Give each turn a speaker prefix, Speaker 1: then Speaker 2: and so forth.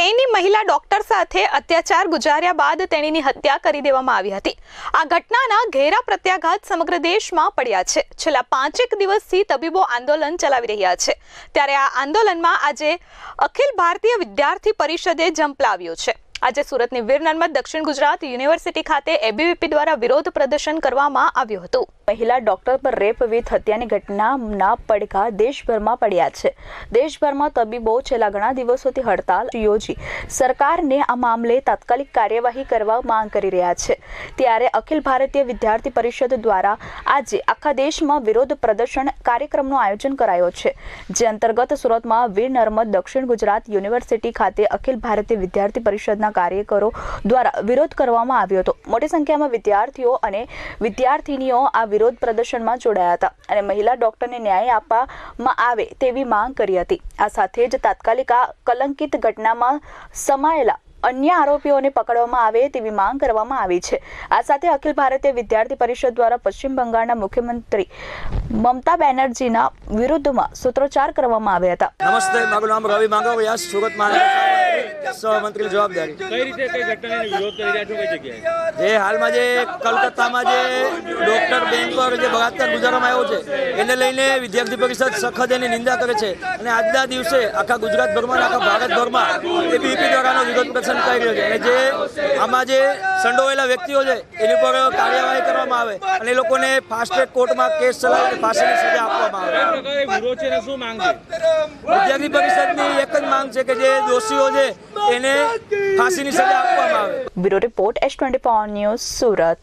Speaker 1: Trainee મહિલા doctor સાથે અત્યાચાર ગુજાર્યા બાદ તેણીની હત્યા કરી દેવામાં આવી હતી. આ ઘટનાના ઘેરા પ્રત્યાઘાત સમગ્ર દેશમાં પડ્યા છે. છેલ્લા પાંચેક દિવસથી તબીબો આંદોલન ચલાવી રહ્યા છે. ત્યારે આ આંદોલનમાં આજે અખિલ ભારતીય વિદ્યાર્થી પરિષદે જંપલાવ્યો છે. આજે સુરતની વીર નર્મદ દક્ષિણ ગુજરાત યુનિવર્સિટી ખાતે એબીવીપી દ્વારા વિરોધ પ્રદર્શન કરવામાં આવ્યું હતું.
Speaker 2: મહિલા ડોક્ટર પર રેપ વિથ હત્યાની ઘટનાના પડઘા દેશભરમાં પડ્યા છે. દેશભરમાં તબીબો છેલ્લા ઘણા દિવસોથી હડતાલ યોજી સરકારને આ મામલે તાત્કાલિક કાર્યવાહી કરવા માંગ કરી રહ્યા છે. ત્યારે અખિલ ભારતીય વિદ્યાર્થી પરિષદ દ્વારા આજે આખા દેશમાં વિરોધ પ્રદર્શન કાર્યક્રમનું આયોજન કરાયો છે. જે અંતર્ગત સુરતમાં વીર નર્મદ દક્ષિણ ગુજરાત યુનિવર્સિટી ખાતે અખિલ ભારતીય વિદ્યાર્થી પરિષદના કાર્યકરો દ્વારા વિરોધ કરવામાં આવ્યો હતો. મોટી સંખ્યામાં વિદ્યાર્થીઓ અને વિદ્યાર્થીનીઓ આ વિરોધ પ્રદર્શનમાં જોડાયા હતા અને મહિલા ડોક્ટરને ન્યાય આપવામાં આવે તેવી માંગ કરી હતી. આ સાથે જ તાત્કાલિક આ કલંકિત ઘટનામાં સમાયેલા અન્ય આરોપીઓને પકડવામાં આવે તેવી માંગ કરવામાં આવી છે. આ સાથે અખિલ ભારતીય વિદ્યાર્થી પરિષદ દ્વારા પશ્ચિમ બંગાળના મુખ્યમંત્રી મમતા બેનર્જીના વિરુદ્ધમાં સૂત્રોચ્ચાર કરવામાં આવ્યા હતા.
Speaker 3: નમસ્તે, મારું નામ રવિ માંગવયા સુરત મહાનગર સહમંત્રી જવાબદારી.
Speaker 4: કઈ રીતે કઈ ઘટનાને વિરોધ કરી રહ્યા છો કઈ જગ્યાએ?
Speaker 3: જે હાલમાં જે કલકત્તામાં જે ડોક્ટર બેન પર જે બળાત્કાર ગુજારવામાં આવ્યો છે એને લઈને વિદ્યાર્થી પરિષદ સખત એની નિંદા કરે છે. અને આજના દિવસે આખા ગુજરાતભરમાં આખા ભારતભરમાં એબીવીપી દ્વારાનો વિરોધ પ્રદર્શન કરી રહ્યો છે. અને જે આમાં જે સંડોવાયેલા વ્યક્તિઓ છે એની પર કાર્યવાહી કરવામાં આવે અને એ લોકોને ફાસ્ટ ટ્રેક કોર્ટમાં કેસ ચલાવીને ફાંસીની સજા આપવામાં આવે.
Speaker 4: કઈ વિરોધ છે અને શું માંગ છે?
Speaker 3: વિદ્યાર્થી પરિષદની એક જ માંગ છે કે જે દોષીઓ છે એને ફાંસીની સજા આપવામાં આવે.
Speaker 2: Bureau report S twenty news Surat.